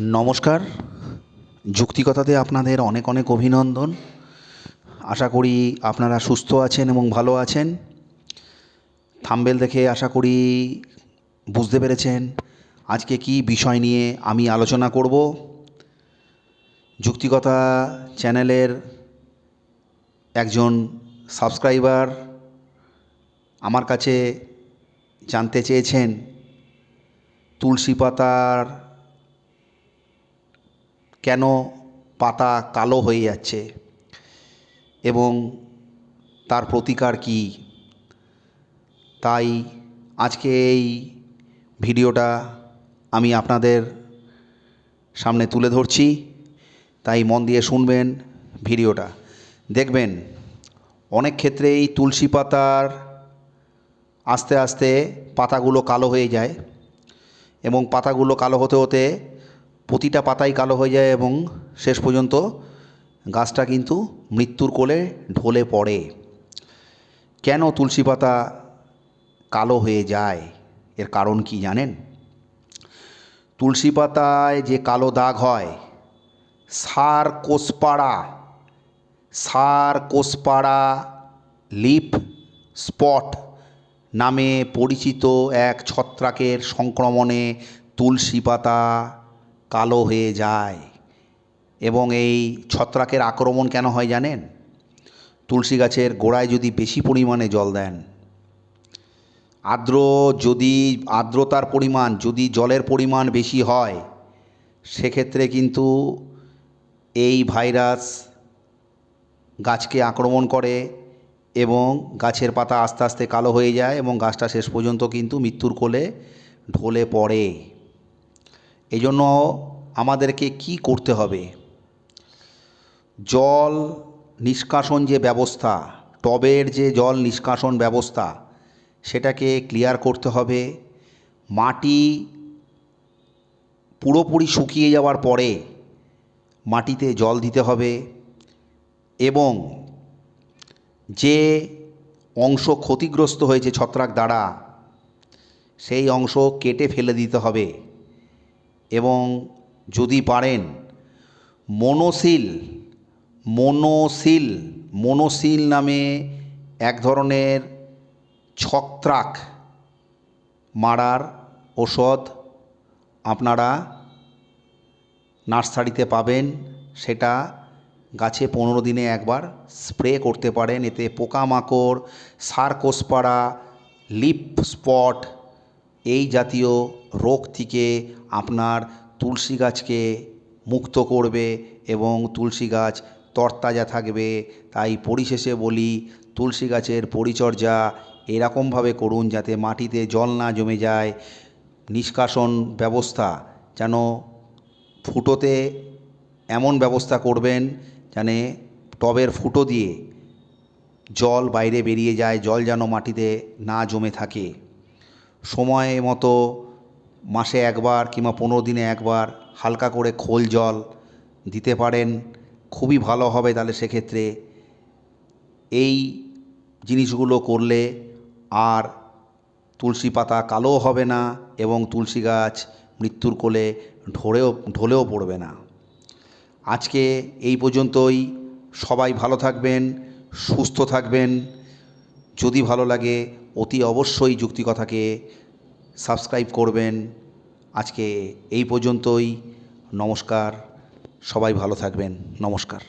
নমস্কার। যুক্তিকথাতে আপনাদের অনেক অনেক অভিনন্দন। আশা করি আপনারা সুস্থ আছেন এবং ভালো আছেন। থাম্বেল দেখে আশা করি বুঝতে পেরেছেন আজকে কি বিষয় নিয়ে আমি আলোচনা করব। যুক্তিকথা চ্যানেলের একজন সাবস্ক্রাইবার আমার কাছে জানতে চেয়েছেন। তুলসী পাতার কেন পাতা কালো হয়ে যাচ্ছে? এবং তার প্রতিকার কী? তাই আজকে এই ভিডিওটা আমি আপনাদের সামনে তুলে ধরছি। তাই মন দিয়ে শুনবেন ভিডিওটা। দেখবেন, অনেক ক্ষেত্রেই তুলসী পাতার আস্তে আস্তে পাতাগুলো কালো হয়ে যায় এবং পাতাগুলো কালো হতে হতে প্রতিটা পাতাই কালো হয়ে যায় এবং শেষ পর্যন্ত গাছটা কিন্তু মৃত্যুর কোলে ঢলে পড়ে। কেন তুলসী পাতা কালো হয়ে যায়? এর কারণ কি জানেন? তুলসী পাতায় যে কালো দাগ হয়, সার কোষপাড়া সার কোষপাড়া লিপ স্পট নামে পরিচিত এক ছত্রাকের সংক্রমণে তুলসী পাতা কালো হয়ে যায়। এবং এই ছত্রাকের আক্রমণ কেন হয় জানেন? তুলসী গাছের গোড়ায় যদি বেশি পরিমাণে জল দেন, আর্দ্র যদি, আর্দ্রতার পরিমাণ যদি জলের পরিমাণ বেশি হয়, সেক্ষেত্রে কিন্তু এই ভাইরাস গাছকে আক্রমণ করে এবং গাছের পাতা আস্তে আস্তে কালো হয়ে যায় এবং গাছটা শেষ পর্যন্ত কিন্তু মৃত্যুর কোলে ঢলে পড়ে। এই জন্য আমাদেরকে কি করতে হবে? জল নিষ্কাশন যে ব্যবস্থা, টবের যে জল নিষ্কাশন ব্যবস্থা, সেটাকে ক্লিয়ার করতে হবে। মাটি পুরোপুরি শুকিয়ে যাওয়ার পরে মাটিতে জল দিতে হবে এবং যে অংশ ক্ষতিগ্রস্ত হয়েছে ছত্রাক দ্বারা, সেই অংশ কেটে ফেলে দিতে হবে। এবং যদি পারেন মনোসিল মনোসিল মনোসিল নামে এক ধরনের ছত্রাক মারার ওষুধ আপনারা নার্সারিতে পাবেন। সেটা গাছে পনেরো দিনে একবার স্প্রে করতে পারেন। এতে পোকামাকড় সারকোষপাড়া লিপ স্পট এই জাতীয় রোগ থেকে আপনার তুলসী গাছকে মুক্ত করবে এবং তুলসী গাছ তরতাজা থাকবে। তাই পরিশেষে বলি, তুলসী গাছের পরিচর্যা এরকমভাবে করুন যাতে মাটিতে জল না জমে যায়। নিষ্কাশন ব্যবস্থা, যেন ফুটোতে এমন ব্যবস্থা করবেন যেন টবের ফুটো দিয়ে জল বাইরে বেরিয়ে যায়, জল যেন মাটিতে না জমে থাকে। সময় মতো মাসে একবার কিংবা পনেরো দিনে একবার হালকা করে খোল জল দিতে পারেন, খুবই ভালো হবে তাহলে সেক্ষেত্রে। এই জিনিসগুলো করলে আর তুলসী পাতা কালোও হবে না এবং তুলসী গাছ মৃত্যুর কোলে ঢলেও ঢলেও পড়বে না। আজকে এই পর্যন্তই। সবাই ভালো থাকবেন, সুস্থ থাকবেন। যদি ভালো লাগে অতি অবশ্যই যুক্তিকথাকে সাবস্ক্রাইব করবেন। আজকে এই পর্যন্তই। নমস্কার। সবাই ভালো থাকবেন। নমস্কার।